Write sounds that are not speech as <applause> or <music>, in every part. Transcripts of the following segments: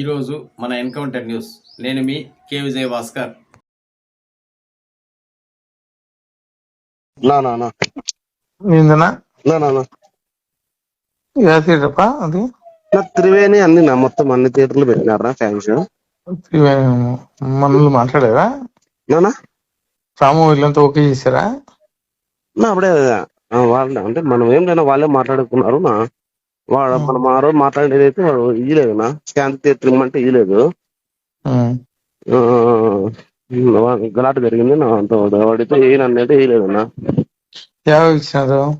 ఈరోజు మన encounter news. నేను మీ కే విజయ్ భాస్కర్. నా నా నా. ఏందన్నా నా నా నా. యాసిడప్ప అది? నా త్రివేణి అన్ని నా మొత్తం అన్ని థియేటర్లు పెట్టినారా ఫ్యాన్స్? మనల్ని మాట్లాడారా? నానా రాము వీళ్ళంతా ఓకే చేశారా? నా అప్పుడే వాళ్ళే అంటే మనం ఏం లేనా వాళ్ళే మాట్లాడుకున్నారు నా. వాడు మనం ఆ రోజు మాట్లాడేది అయితే వాడు ఇయ్యలేదు నా. స్కాన్ థియేటర్ అంటే ఇయ్యలేదు. గలాట జరిగింది నా అంత వాడితే ఏ అనేది వేయలేదు నా. యాభై ఇచ్చినారు?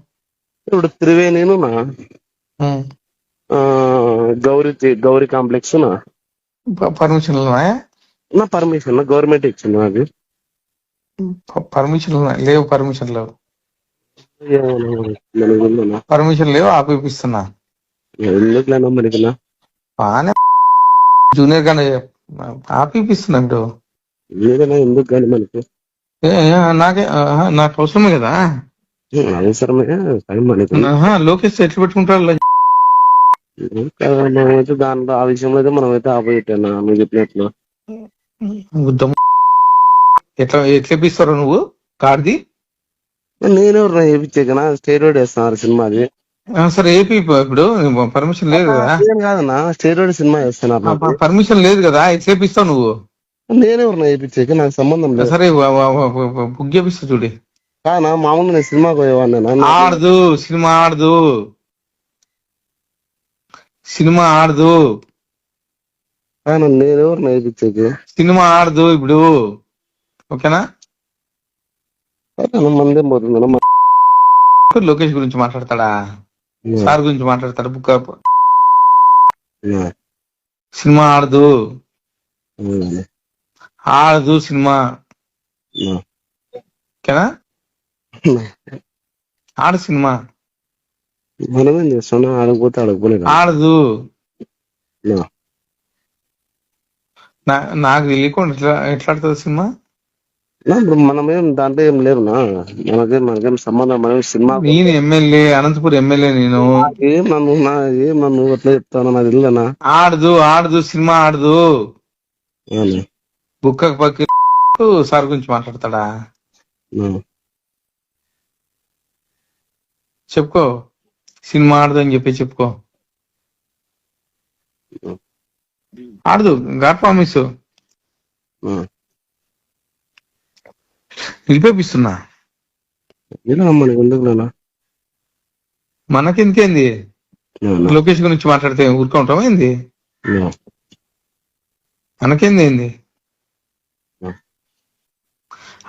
ఇప్పుడు త్రివేణిను నా. గౌరీ గౌరీ కాంప్లెక్స్ నా. ప- పర్మిషన్లు ఉన్నాయా నా పర్మిషన్ గవర్నమెంట్ ఇచ్చింది నాకు ప- పర్మిషన్లు ఉన్నాయి లేవు పర్మిషన్ లేవు. పర్మిషన్ లేవు ఆపిపిస్తున్నా. ఎందుకులేనా మనకి నా బాగానే జూనియర్ గానే ఆపిపిస్తున్నా ఇప్పుడు ఏదైనా ఎందుకు కానీ మనకి? నాకే నాకు అవసరమే కదా? అవసరమే కానీ మనకి. లోకేష్ ఎట్లా పెట్టుకుంటారు మనమైతే దాంట్లో ఆ విషయంలో అయితే మనమైతే ఆపోజిట్ మీరు చెప్పినట్లు ఉద్దం ఎట్లా ఎట్లా ఇప్పిస్తారో నువ్వు? కార్ది? నేను వేయించాకనా స్టేరోడ్ వేస్తున్నారు సినిమాది. సరే ఏపీ ఇప్పుడు పర్మిషన్ లేదు కదా. ఏం కాదన్నా స్టేరోడ్ సినిమా వేస్తున్నారు నాకు. పర్మిషన్ లేదు కదా ఇప్పిస్తావు నువ్వు. నేనెవరు వేయించాక నాకు సంబంధం లేదు. సరే బుక్ చేపిస్తా చూడి. కానా మామూలు నేను సినిమాకి పోయేవాడిని ఆడదు సినిమా ఆడదు. సినిమా ఆడదు. కానా నేనెవరు వేయించాక సినిమా ఆడదు ఇప్పుడు. ఓకేనా? మందేం పోతుంది లోకేష్ గురించి మాట్లాడతాడా? సార్ గురించి మాట్లాడతాడు బుక్ సినిమా ఆడదు. ఆడదు సినిమా. ఓకేనా <laughs> ఆడు సినిమా. మనమేం ఆడకపోతే ఆడకపోలేదు? ఆడదు. నాకు తెలియకుండా ఎట్లా ఎట్లా ఆడుతుంది సినిమా? మనమేం దాంట్లో ఏం లేవునా మనకేం మనకేం సంబంధం మనం సినిమా నేను ఎమ్మెల్యే అనంతపూర్ ఎమ్మెల్యే నేను. ఏం నా ఏం నన్ను అట్లా చెప్తాను నాకు తెలియదనా ఆడదు ఆడదు సినిమా ఆడదు. బుక్క పక్క సార్ గురించి మాట్లాడతాడా? చెప్పుకో. సినిమా ఆడదు అని చెప్పి చెప్పుకో. ఆడదు గాడ్ ప్రామిస్. నిలిపేపిస్తున్నా మనకి ఎందుకు మనకెందుకేంది? లోకేష్ గురించి మాట్లాడితే ఊరుకుంటామా ఏంది? మనకేంది ఏంది?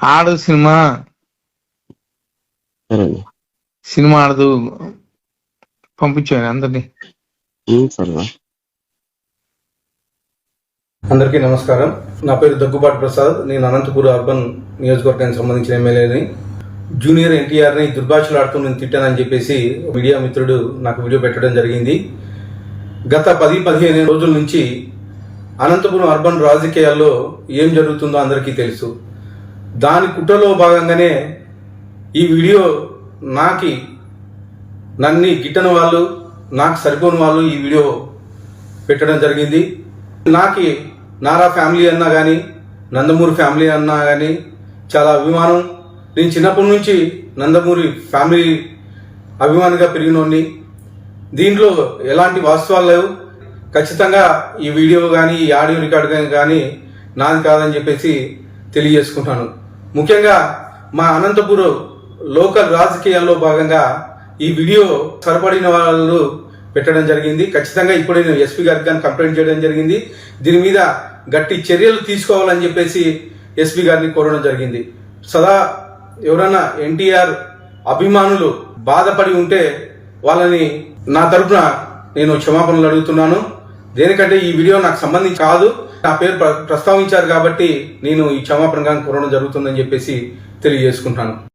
ఆడు సినిమా. సినిమా ఆడదు. పంపించాను అందరినీ. అందరికీ నమస్కారం. నా పేరు దగ్గుబాటు ప్రసాద్. నేను అనంతపురం అర్బన్ నియోజకవర్గానికి సంబంధించిన ఎమ్మెల్యేని. జూనియర్ ఎన్టీఆర్ని దుర్భాషలాడుతూ నేను తిట్టానని చెప్పేసి మీడియా మిత్రుడు నాకు వీడియో పెట్టడం జరిగింది. గత పది పదిహేను రోజుల నుంచి అనంతపురం అర్బన్ రాజకీయాల్లో ఏం జరుగుతుందో అందరికీ తెలుసు. దాని కుట్రలో భాగంగానే ఈ వీడియో నాకి నన్ని గిట్టని వాళ్ళు నాకు సరిపోని వాళ్ళు ఈ వీడియో పెట్టడం జరిగింది. నాకు నారా ఫ్యామిలీ అన్నా కానీ నందమూరి ఫ్యామిలీ అన్నా కానీ చాలా అభిమానం. నేను చిన్నప్పటి నుంచి నందమూరి ఫ్యామిలీ అభిమానిగా పెరిగినోడిని. దీంట్లో ఎలాంటి వాస్తవాలు లేవు. ఖచ్చితంగా ఈ వీడియో కానీ ఈ ఆడియో రికార్డు కానీ నాది కాదని చెప్పేసి తెలియజేసుకుంటాను. ముఖ్యంగా మా అనంతపురం లోకల్ రాజకీయాల్లో భాగంగా ఈ వీడియో సరిపడిన వాళ్ళు పెట్టడం జరిగింది. ఖచ్చితంగా ఇప్పుడు నేను ఎస్పీ గారికి కానీ కంప్లైంట్ చేయడం జరిగింది. దీని మీద గట్టి చర్యలు తీసుకోవాలని చెప్పేసి ఎస్పీ గారిని కోరడం జరిగింది. సదా ఎవరైనా ఎన్టీఆర్ అభిమానులు బాధపడి ఉంటే వాళ్ళని నా తరపున నేను క్షమాపణలు అడుగుతున్నాను. దేనికంటే ఈ వీడియో నాకు సంబంధించి కాదు. నా పేరు ప్ర- ప్రస్తావించారు కాబట్టి నేను ఈ క్షమాపణ కానీ కోరడం జరుగుతుందని చెప్పేసి తెలియజేసుకుంటాను